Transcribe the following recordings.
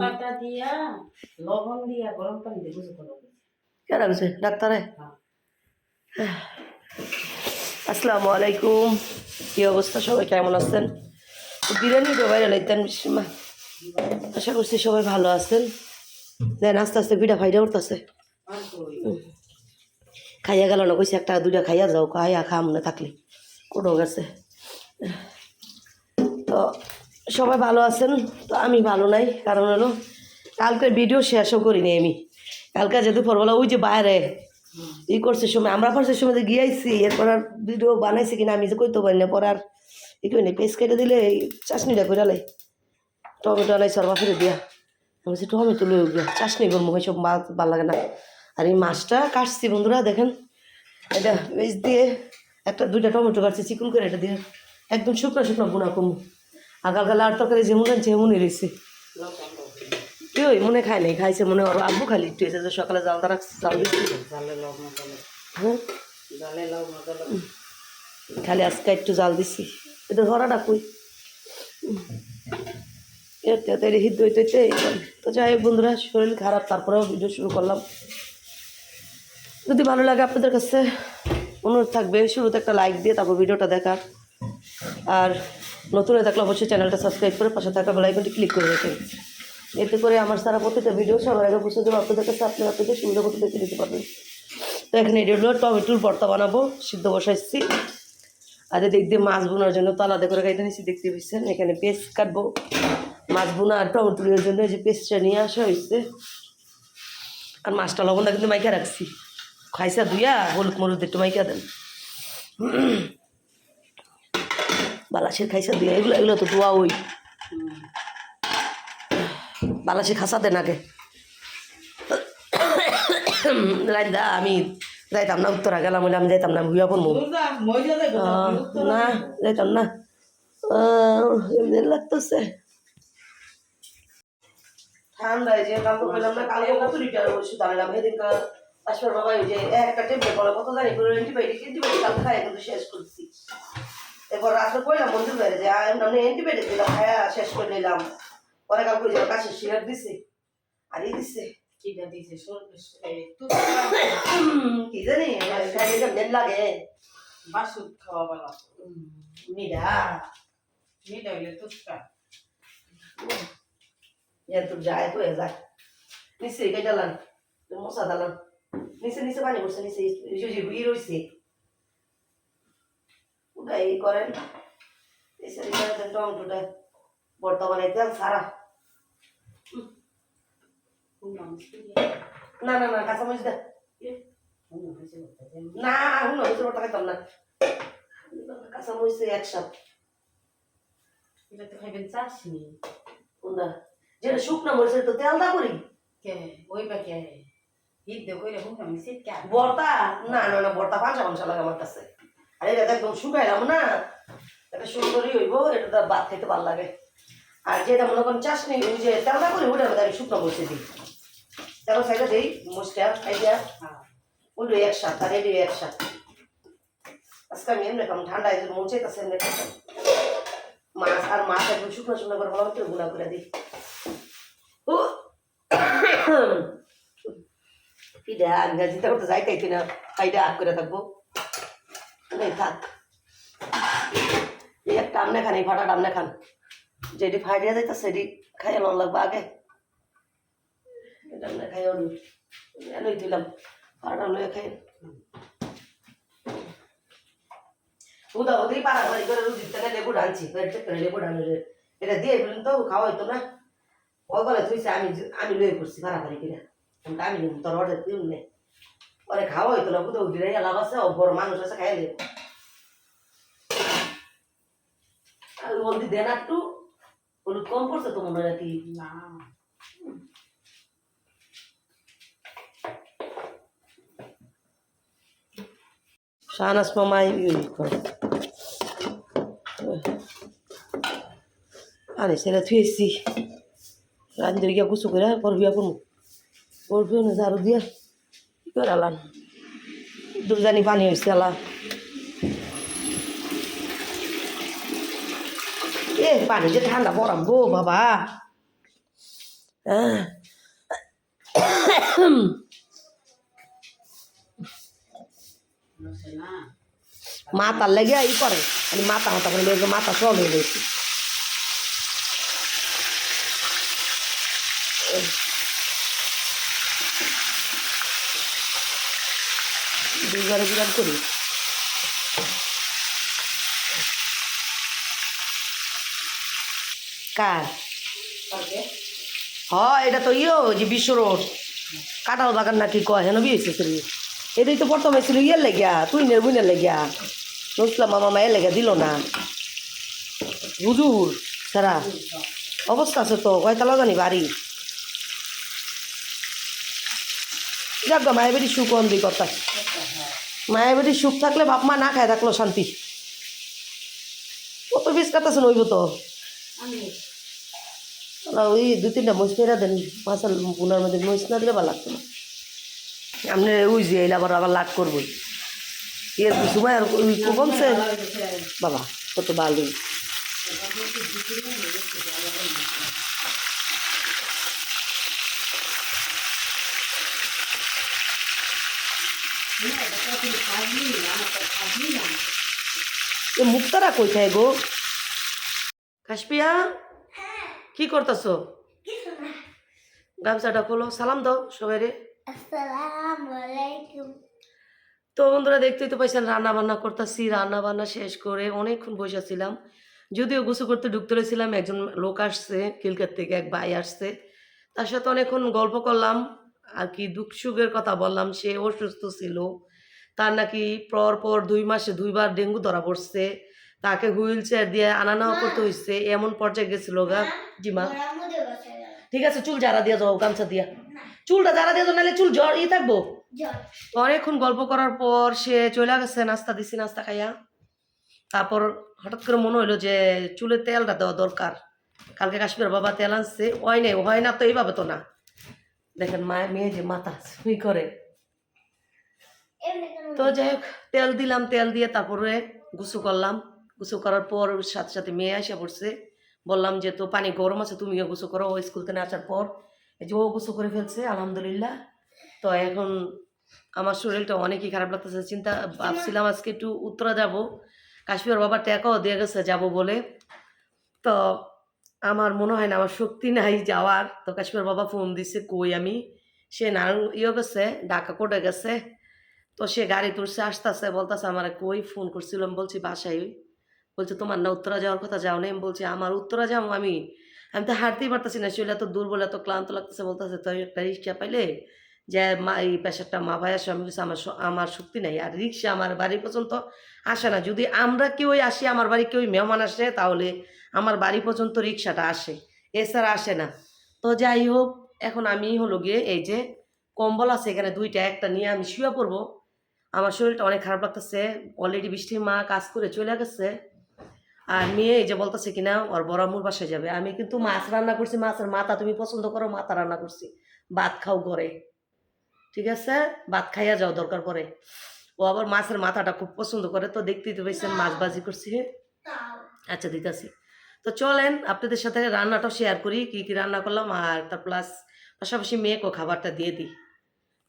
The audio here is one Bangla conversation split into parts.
পাতা দিয়া লবণ দিয়া গরম পানি দিয়ে গুজো করো কেন গেছে ডাক্তারে? হ্যাঁ। আসসালামু আলাইকুম। কি অবস্থা? সবাই কেমন আছেন? বিরিয়ানি তো বাইরে লাইতেন মা। আশা করছি সবাই ভালো আছেন। দেন আস্তে আস্তে পিঠা ফাইডা উঠতেছে। খাইয়া গেল না কইছে একটা দুইটা খাইয়া যাও খাইয়া খাম না থাকলে। কোনো গেছে। তো সবাই ভালো আছেন? তো আমি ভালো নাই, কারণ হলো কালকে ভিডিও শেষও করিনি আমি। কালকে যেহেতু পরবেলা ওই যে বাইরে ই করছে সময়, আমরা ফার্স্টের সময় যে গিয়েছি এরপর আর ভিডিও বানাইছি কিনা আমি যে কইতে পারি না, পরে আর ই করি না পেস্ট কেটে দিলে এই চাটনিটা করে লাই। টমেটো আলাই সরবা ফিরে দিয়া। আমি বলছি, টমেটো লই গিয়া চাটনি করব সব মাছ ভালো লাগে না। আর এই মাছটা কাটছি বন্ধুরা, দেখেন। এটা বেশ দিয়ে একটা, দুইটা টমেটো কাটছি, চিকন করে এটা দিয়ে। একদম শুকনো শুকনো বোনা কমু। আগাল গালে আর তরকারি যেমন এমনই রয়েছে। ওই মনে খায় নাই খাইছে মনে ওর আব্বু খালি একটু এসে যে সকালে জালটা রাখছে জাল হ্যাঁ? খালি আজকে একটু জাল দিছি এটা ধরাটা কই? এতে দইতে তো যাই বন্ধুরা শরীর খারাপ তারপরেও ভিডিও শুরু করলাম। যদি ভালো লাগে আপনাদের কাছে অনুরোধ থাকবে শুরুতে একটা লাইক দিয়ে তারপর ভিডিওটা দেখার। আর নতুন হয়ে থাকলে অবশ্যই চ্যানেলটা সাবস্ক্রাইব করে পাশে থাকা বেলাইকনটি ক্লিক করে রাখেন এতে করে আমার সারা প্রত্যেকটা ভিডিও সবার আগে বুঝতে দেবো। আপনাদের কাছে আপনারা আপনাদের সুবিধা মতো দেখে দিতে পারবেন। তো এখানে এটি হলো টমেটোর ভর্তা বানাবো। সিদ্ধ বসাইছি আর এদিক দিয়ে মাছ বোনার জন্য তো আলাদা করে গাইতে নিচ্ছি দেখতে পাচ্ছেন। এখানে পেস্ট কাটবো। মাছ বোনা আর টমেটোর জন্য যে পেস্টটা নিয়ে আসা হয়েছে। আর মাছটা লবণটা কিন্তু মাইকা রাখছি। খাইসা ধুইয়া হলুদ মরুদ একটু মাইকা দেন। বালাসের খাইসা ধুইয়া এগুলো এগুলো তো ধোয়া ওই। বালাসে খাসা দেন আগে রাইদা, আমি যাইতাম না, উত্তরা গেলাম, বলে আমি যাইতাম না ভুইয়া পড়ব না, যাইতাম না। এমনি লাগতেছে। ঠান্ডা যে কাপড় না, কালকে কত লিটার ওষুধ আনলাম আসবার বাবা ওই যে একটা টেবিলে বলে, কত জানি করে অ্যান্টিবায়োটিক অ্যান্টিবায়োটিক কাল খাই কিন্তু শেষ করছি। এরপর রাত্রে কইলাম মন্দির বাইরে যে আমি অ্যান্টিবায়োটিক দিলাম খায়া শেষ করে নিলাম। পরে কাল করে কাছে সিগারেট দিছে আর দিছে। কিটা দিছে? এই তো কি জানি লাগে। বাসুদ খাওয়া বলা মিডা মেয়েটা হইলে তুস্কা Ya tu যায় তো নিচে মশা দালান নিচে নিচে পানি পড়ছে নিচে রয়েছে ওটা এই করেন এসে টমেটোটা বর্তমানে তেল সারা। না না না কাঁচামরিচ দে না হুন হয়েছে বর্তা খাইতাম না। কাঁচামরিচ একসাথে। এটা তো খাইবেন চাষনি। কোনটা? যেটা শুকনা মরিচের তো তেল দা করি। কে? ওই পাকে হিট দে কইলে হুম আমি সিট কে বর্তা? না না না বর্তা পাঁচা পাঁচা লাগে আমার কাছে। আর এটা তো একদম শুকাইলাম না এটা সুন্দরই হইব এটা তো ভাত খেতে ভালো লাগে। আর যেটা মনে করেন চাষনি ওই যে তেলটা করি ওটার মধ্যে আমি শুকনো মরিচে দিই। তেল সাইডে দিই মরিচটা আইডিয়া হ্যাঁ। ওইটা একসাথ আর এটি একসাথ। আজকে আমি এমনি খাম ঠান্ডা জন্য মরচে কাছে এমনি মাছ আর মাছ একদম শুকনো শুকনো করে ভালো করে গুঁড়া করে দিই। ও! পিঠা আমি চিন্তা করতে যাই খাইছি না। খাইতে আগ করে থাকব। থাক। খান, এই ফাটা আমনে খান। যেটি ফাইডিয়া যাইতা সেটি খাইয়া লন লাগবে আগে। আমনে খাই লই দিলাম। ফাটা লইয়া খাই লেবু লেবু দিয়ে আমি আমি লয়ে পড়ছি বাড়াবাড়ি করে আমি তোর অর্ডার নে। ওরে খাওয়া হইতো না বুধ উঠিরে লাভ আছে ও বড় মানুষ আছে খাই দেব আর বলদি দেন একটু হলুদ কম পড়ছে তো মনে নাকি? না। শাহনাজ মামাই আরে সেটা থুয়েছি রান্ধে গিয়া গুছু করে পরবিয়া পড়মু। পরবিও না ঝাড়ু দিয়া। আলান দুর্জানি পানি হয়েছে আলা এ পানি যে ঠান্ডা পড়াম গো বাবা মাথার লেগে ই করে মাথা মাথা করে মাথা সব হয়ে গেছি দুইবারে বিরাট করি। কার? হ এটা তো ইয়ে যে বিশ্ব রোড কাটাল বাগান নাকি কয় হেন বিয়েছে তুই এটাই তো প্রথমে ছিল ইয়ের লেগিয়া তুই নের বুনের লেগিয়া। বুঝলাম মামা মায়ের লেগে দিল না। হুজুর সারা অবস্থা আছে তো কয়তলা জানি বাড়ি। যাক গা মায়ের বেটি অন্দি কথা। মায়ের বেটি সুখ থাকলে বাপ মা না খায় থাকল শান্তি। কত বিষ কাটাছে নইব তো ওই দু তিনটা মহিষ মেরা দেন মাছাল পুনার মধ্যে মহিষ না দিলে ভালো লাগতো না। আপনি ওই যে এলে আবার আবার লাগ করবই এর সময় আর কমছে বাবা কত ভালোই এ মুক্তারা কই থাকে গো? কাশপিয়া? কি করতেছো? গামছাটা খোলো সালাম দাও সবাই রে তো বন্ধুরা দেখতেই তো পাইছেন রান্না বান্না করতেছি রান্না বান্না শেষ করে অনেকক্ষণ বসেছিলাম যদিও গোসু করতে ঢুকতে রয়েছিলাম একজন লোক আসছে কিলকার থেকে এক ভাই আসছে। তার সাথে অনেকক্ষণ গল্প করলাম আর কি দুঃখ সুখের কথা বললাম সে অসুস্থ ছিল। তার নাকি পর পর দুই মাসে দুইবার ডেঙ্গু ধরা পড়ছে। তাকে হুইল চেয়ার দিয়ে আনা নেওয়া করতে হয়েছে এমন পর্যায়ে গেছিল গা। জি মা। ঠিক আছে চুল জারা দিয়ে যাও গামছা দিয়া। চুলটা জারা দিয়ে যাও নাহলে চুল জ্বর ই থাকব। অনেকক্ষণ গল্প করার পর সে চলে গেছে নাস্তা দিছি নাস্তা খাইয়া। তারপর হঠাৎ করে মনে হইল যে চুলে তেলটা দেওয়া দরকার। কালকে কাশ্মীর বাবা তেল আনছে হয় নাই হয় না তো এইভাবে তো না। দেখেন মায়ের মেয়ে যে মাথা সুই করে। তো যাই হোক, তেল দিলাম, তেল দিয়ে তারপরে গুছু করলাম। গুছু করার পর সাথে সাথে মেয়ে এসে পড়ছে। বললাম যে, তো পানি গরম আছে তুমিও গুছু করো। ও স্কুল থেকে আসার পর এই যে ও গুছু করে ফেলছে, আলহামদুলিল্লাহ। তো এখন আমার শরীরটা অনেকই খারাপ লাগতেছে। চিন্তা ভাবছিলাম আজকে একটু উত্তরা যাব। কাশ্মীর বাবা ট্যাকাও দিয়ে গেছে যাব বলে। তো আমার মনে হয় না, আমার শক্তি নাই যাওয়ার। তো কাশ্মীর বাবা ফোন দিছে, কই আমি? সে না ইয়ে গেছে, ঢাকা কোটে গেছে। তো সে গাড়ি তুলছে আসতেছে, বলতেছে, আমার কই ফোন করছিলাম বলছি, বাসায় বলছে, তোমার না উত্তরা যাওয়ার কথা যাও না বলছি, আমার উত্তরা যাব আমি। আমি তো হাঁটতেই পারতেছি না শরীর এত দুর্বল, এত ক্লান্ত লাগতেছে, বলতেছে তো একটা রিক্সা পাইলে যে মা, এই প্রেশারটা মা ভাই আসো? আমি আমার আমার শক্তি নাই, আর রিক্সা আমার বাড়ি পর্যন্ত আসে না। যদি আমরা কেউই আসি, আমার বাড়ি কেউই মেহমান আসে, তাহলে আমার বাড়ি পর্যন্ত রিক্সাটা আসে, এছাড়া আসে না। তো যাই হোক, এখন আমি হলো গিয়ে এই যে কম্বল আছে এখানে দুইটা, একটা নিয়ে আমি শুয়ে পড়ব। আমার শরীরটা অনেক খারাপ লাগতেছে। অলরেডি বৃষ্টির মা কাজ করে চলে গেছে। আর মেয়ে এই যে বলতেছে কিনা, ওর বড় আম্মুর বাসায় যাবে। আমি কিন্তু মাছ রান্না করছি, মাছের মাথা তুমি পছন্দ করো, মাথা রান্না করছি। ভাত খাও ঘরে। ঠিক আছে? ভাত খাইয়া যাও, দরকার পরে ও আবার মাছের মাথাটা খুব পছন্দ করে, তো দেখতেই তো পেয়েছেন মাছ বাজি করছি। আচ্ছা দিতেছি। তো চলেন, আপনাদের সাথে রান্নাটাও শেয়ার করি, কি কি রান্না করলাম, আর তার প্লাস পাশাপাশি মেয়েকেও খাবারটা দিয়ে দিই।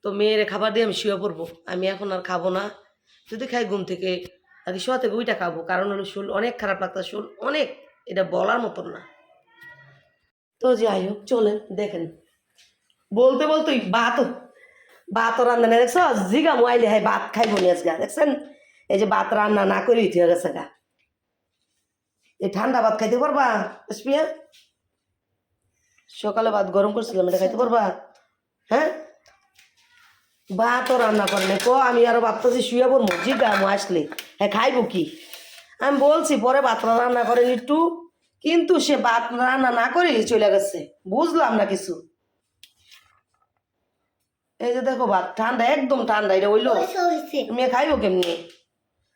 তো মেয়ের খাবার দিয়ে আমি শুয়ে পড়ব। আমি এখন আর খাব না। যদি খাই ঘুম থেকে আর শোয়া থেকে ওইটা খাব। কারণ হলো শুল অনেক খারাপ লাগতো শুল অনেক, এটা বলার মতন না। তো যাই হোক, চলেন, দেখেন। বলতে বলতেই ভাত ভাত রান্না না দেখছ? জিগা মোয়াইলে হয় ভাত খাইব নি আজকে, দেখছেন? এই যে ভাত রান্না না করে উঠে গেছে গা। এই ঠান্ডা ভাত খাইতে পারবা এসপিয়া সকালে ভাত গরম করছিলাম, এটা খাইতে পারবা? হ্যাঁ? ভাতও রান্না করে নাই ক আমি আরও ভাবতেছি শুয়ে পড়ব জিগা আমি আসলে। হ্যাঁ খাইবো কি? আমি বলছি পরে ভাত রান্না করেন একটু। কিন্তু সে ভাত রান্না না করে চলে গেছে বুঝলাম না কিছু। এই যে দেখো ভাত ঠান্ডা একদম ঠান্ডা এটা হইল। মেয়ে খাইবো কেমনি?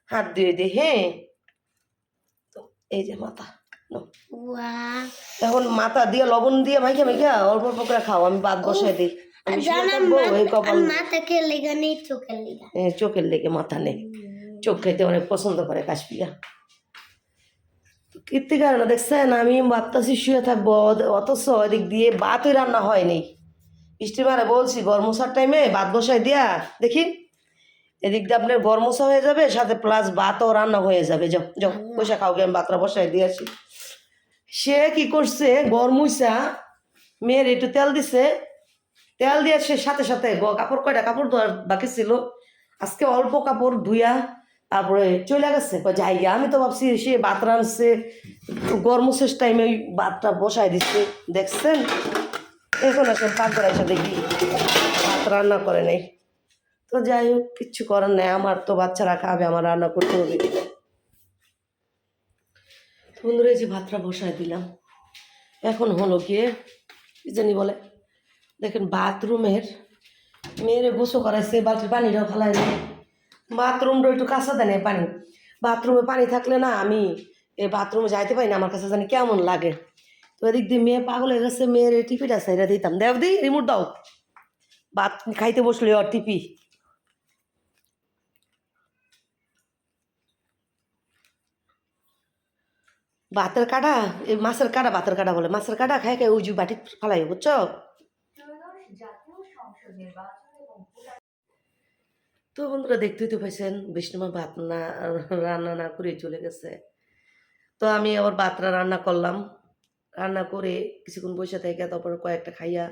হাত দিয়ে দে হ্যাঁ তো এই যে মাথা। এখন মাথা দিয়ে লবণ দিয়ে মাইখা মাইখা অল্প অল্প করে খাও আমি ভাত বসাই দিই। চোখের লেগা। মাথা নেই চোখ খাইতে অনেক পছন্দ করে কাশপিয়া তো কীর্তিকার দেখছেন? আমি ভাবতাছি শুয়ে থাকব অথচ এদিক দিয়ে ভাতই রান্না হয়নি বৃষ্টি মারে বলছি গরমসার টাইমে ভাত বসাই দিয়া দেখি। এদিক দিয়ে আপনার গরমসা হয়ে যাবে সাথে প্লাস ভাতও রান্না হয়ে যাবে। যাও যাও বসে খাও আমি ভাতটা বসাই দিয়েছি সে কি করছে গরমুইসা মেয়ের একটু তেল দিছে তেল দিয়ে সে সাথে সাথে কাপড় কয়টা? কাপড় ধোয়ার বাকি ছিল। আজকে অল্প কাপড় ধুইয়া তারপরে চলে গেছে। কয়, যাই গে। আমি তো ভাবছি সে ভাত রাঁধছে। গরম শেষ টাইমে ওই ভাতটা বসাই দিচ্ছে। দেখছেন? এখন আসেন পাক এসে দেখি ভাত রান্না করে নাই। তো যাই হোক, কিচ্ছু করার নেই। আমার তো বাচ্চারা খাবে, আমার রান্না করতে হবে। বন্ধুরা, এই যে ভাতটা বসাই দিলাম। এখন হলো গিয়ে জানি বলে দেখেন বাথরুমের মেয়েরে গোসো করাইছে, বালতির পানিটাও ফেলাই দেয় বাথরুমটা একটু কাঁচা দেয় পানি। বাথরুমে পানি থাকলে না আমি এই বাথরুমে যাইতে পারি না, আমার কাছে জানি কেমন লাগে। তো এদিক দিয়ে মেয়ে পাগল হয়ে গেছে, মেয়ের এই টিপিটা সাইডা দিতাম। দেও দিই রিমোট দাও। ভাত খাইতে বসলে ওর টিপি ভাতের কাটা, এই মাছের কাটা, ভাতের কাটা বলে। মাছের কাটা খাই খাই উজু বাটি ফালাই বুঝছ? তো বন্ধুরা দেখতেই তো পাইছেন, বিষ্ণুমা ভাত না, রান্না না করে চলে গেছে। তো আমি আবার ভাতটা রান্না করলাম। রান্না করে কিছুক্ষণ বসে থেকে তারপরে কয়েকটা খাইয়া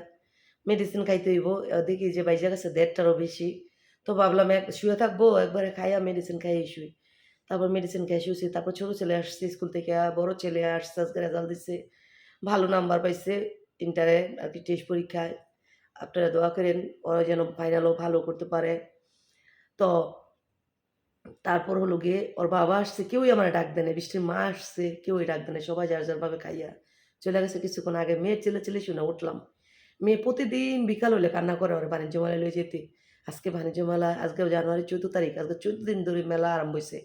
মেডিসিন খাইতে হইব। দেখি যে বাইজা গেছে দেড়টারও বেশি। তো ভাবলাম এক শুয়ে থাকব, একবারে খাইয়া মেডিসিন খাইয়ে শুই। তারপর মেডিসিন খাই শুয়েছি তারপর ছোটো ছেলে আসছে স্কুল থেকে, বড় ছেলে আসছে, আজকে রেজাল্ট দিচ্ছে ভালো নাম্বার পাইছে ইন্টারে আর কি টেস্ট পরীক্ষায়। আপনারা দোয়া করেন ওরা যেন ফাইনালও ভালো করতে পারে। তো তারপর হলো গিয়ে ওর বাবা আসছে, কেউই আমার ডাক দেয় না বৃষ্টির মা আসছে, কেউই ডাক দেয় না সবাই যার যার ভাবে খাইয়া চলে গেছে। কিছুক্ষণ আগে মেয়ের ছেলে ছেলে শুনে উঠলাম। মেয়ে প্রতিদিন বিকাল হলে কান্না করে ওরা বাণিজ্য মেলায় লয়ে যেতে। আজকে বাণিজ্য মেলা, আজকে জানুয়ারি চৌদ্দ তারিখ, আজকে চোদ্দ দিন ধরে মেলা আরম্ভ হয়েছে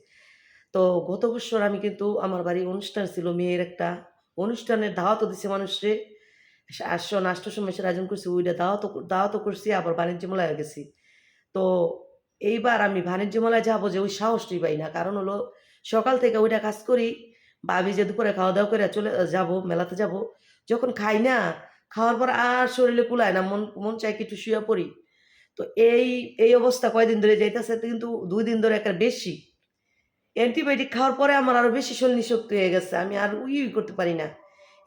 তো গত বছর আমি কিন্তু আমার বাড়ি অনুষ্ঠান ছিল, মেয়ের একটা অনুষ্ঠানের দাওয়াতও দিছে মানুষরে। আটশো আটশোর সময় সে আয়োজন করছি ওইটা দাওয়াতও দাওয়াতও করছি, আবার বাণিজ্য মেলায় গেছি। তো এইবার আমি বাণিজ্য মেলায় যাব যে ওই সাহসটি পাই না। কারণ হলো সকাল থেকে ওইটা কাজ করি, ভাবি যে দুপুরে খাওয়া দাওয়া করে চলে যাব, মেলাতে যাব। যখন খাই না, খাওয়ার পর আর শরীরে কুলায় না, মন মন চাই কিছু শুয়ে পড়ি। তো এই এই অবস্থা কয়দিন ধরে যাইতেছে কিন্তু দুই দিন ধরে একটা বেশি। অ্যান্টিবায়োটিক খাওয়ার পরে আমার আরও বেশি শরীর শক্তি হয়ে গেছে, আমি আর উই করতে পারি না।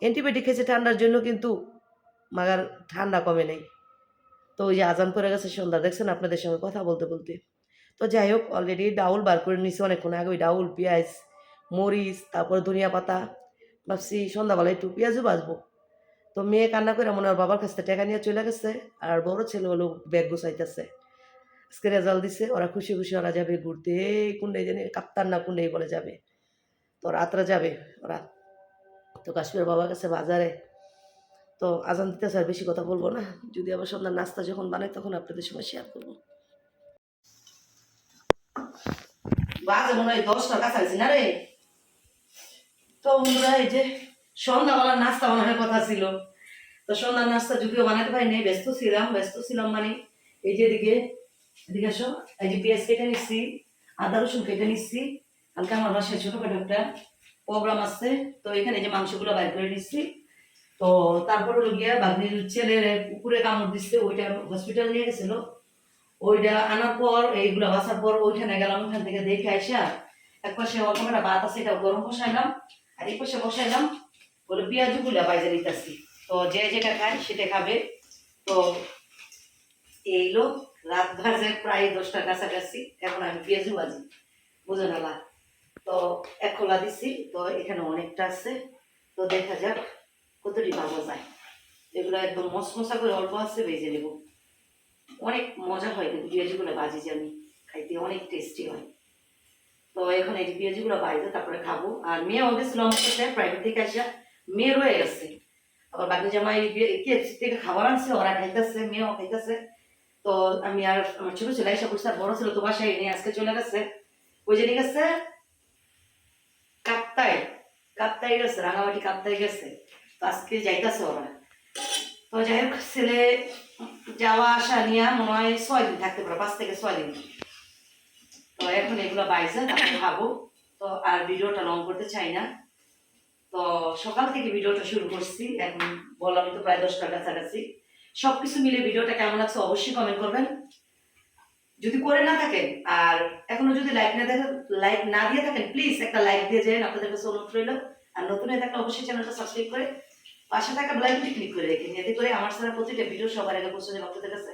অ্যান্টিবায়োটিক খেয়েছে ঠান্ডার জন্য কিন্তু মাগার ঠান্ডা কমে নেই। তো ওই যে আজান পড়ে গেছে সন্ধ্যা দেখছেন আপনাদের সঙ্গে কথা বলতে বলতে। তো যাই হোক অলরেডি ডাউল বার করে নিছি অনেকক্ষণ আগে, ওই ডাউল, পেঁয়াজ, মরিচ, তারপরে ধনিয়া পাতা। ভাবছি সন্ধ্যাবেলা একটু পেঁয়াজও বাজবো তো মেয়ে কান্না করে মনে হয় বাবার কাছ টাকা নিয়ে চলে গেছে আর বড় ছেলে হলো ব্যাগ গুছাইতেছে। আজকে রেজাল্ট দিছে, ওরা খুশি খুশি ওরা যাবে ঘুরতে, কুন্ডাই জানি কাপ্তান না কুন্ডাই বলে যাবে। তো রাত্রে যাবে ওরা। তো কাশ্মীর বাবার কাছে বাজারে তো আজান দিতে স্যার বেশি কথা বলব না। যদি আবার সন্ধ্যার নাস্তা যখন বানাই, তখন আপনাদের সঙ্গে শেয়ার করব। বাজে মনে হয় দশটার কাছাকাছি না রে? তো বন্ধুরা, এই যে সন্ধ্যাবেলার নাস্তা বানানোর কথা ছিল। তো সন্ধ্যার নাস্তা যদিও বানাতে পারিনি, ব্যস্ত ছিলাম ব্যস্ত ছিলাম মানে এই যে এদিকে এদিকে আসো। এই যে পেঁয়াজ কেটে নিচ্ছি, আদা রসুন কেটে নিচ্ছি। হালকা আমার বাসায় ছোটোখাটো একটা প্রোগ্রাম আছে। তো এখানে যে মাংসগুলো বাইর করে নিচ্ছি। তো তারপর হলো গিয়া বাগনির ছেলের পুকুরে কামড় দিচ্ছে ওইটা হসপিটাল নিয়ে গেছিল। ওইটা আনার পর, এইগুলা বাসার পর ওইখানে গেলাম, ওইখান থেকে দেখে আইসা এক পাশে অল্প একটা আছে, এটা গরম বসাইলাম, আর এই পাশে বসাইলাম, বলে পেঁয়াজগুলা বাইজে দিতেছি তো যে যেটা খায় সেটা খাবে। তো এই লোক রাত বাজে প্রায় দশটার কাছাকাছি, এখন আমি পেঁয়াজু বাজি বুঝে নালা তো এক খোলা দিছি, তো এখানে অনেকটা আছে। তো দেখা যাক। কতটি পাওয়া যায় এগুলো একদম মশমশা করে অল্প আছে ভেজে নেব। অনেক মজা হয় কিন্তু পেঁয়াজগুলো বাজি আমি খাইতে, অনেক টেস্টি হয়। তো এখন এই পেঁয়াজগুলো বাইরে তারপরে খাব। আর মেয়ে আমাদের ছিল আমার প্রাইভেট থেকে আসা। মেয়ে রয়ে গেছে। আবার বাকি জামাই কেএফসি থেকে খাবার আনছে, ওরা খাইতেছে, মেয়েও খাইতেছে। তো আমি আর আমার ছোট ছেলে এসে করছে বড় ছিল তো বাসায় নিয়ে আজকে চলে গেছে। ওই যে গেছে কাপ্তায় কাপ্তায় গেছে, রাঙামাটি কাপ্তায় গেছে। আজকে যাইতেছে ওরা। তো যাই হোক ছেলে যাওয়া আসা নিয়ে মনে হয় ছয় দিন থাকতে পারে, পাঁচ থেকে ছয় দিন। তো এখন এগুলো তারপরে খাব তো আর ভিডিওটা লং করতে চাই না। তো সকাল থেকে ভিডিওটা শুরু করছি, এখন বললাম তো প্রায় দশটার কাছাকাছি। সব কিছু মিলে ভিডিওটা কেমন লাগছে অবশ্যই কমেন্ট করবেন। যদি করে না থাকেন, আর এখনও যদি লাইক না দেখেন লাইক না দিয়ে থাকেন প্লিজ একটা লাইক দিয়ে যান। আপনাদের কাছে অনুরোধ রইল। আর নতুন হয়ে থাকলে অবশ্যই চ্যানেলটা সাবস্ক্রাইব করে পাশে থাকা বেলাইকনটি ক্লিক করে রেখে এতে করে আমার সারা প্রতিটা ভিডিও সবার আগে পৌঁছে যাবে আপনাদের কাছে।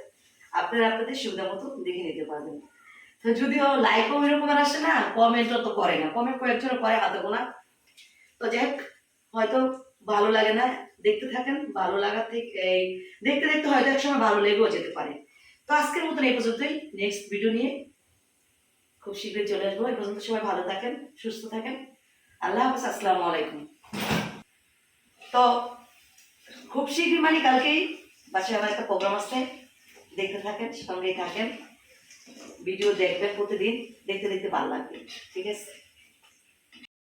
আপনারা আপনাদের সুবিধা মতো দেখে নিতে পারবেন। তো যদিও লাইকও এরকম আর আসে না কমেন্টও তো করে না। কমেন্ট কয়েকজন করে, হাতে গোনা। তো যাই হয়তো ভালো লাগে না দেখতে থাকেন, ভালো লাগা থেকে এই দেখতে দেখতে হয়তো এক সময় ভালো লেগেও যেতে পারে। তো আজকের মতন এই পর্যন্তই। নেক্সট ভিডিও নিয়ে খুব শীঘ্রই চলে আসব। এই পর্যন্ত সবাই ভালো থাকেন, সুস্থ থাকেন। আল্লাহ হাফিজ, আসসালামু আলাইকুম। তো খুব শীঘ্রই মানে কালকেই বাসায় আমার একটা প্রোগ্রাম আসছে। দেখতে থাকেন, সঙ্গেই থাকেন। ভিডিও দেখবেন প্রতিদিন, দেখতে দেখতে ভালো লাগবে, ঠিক আছে?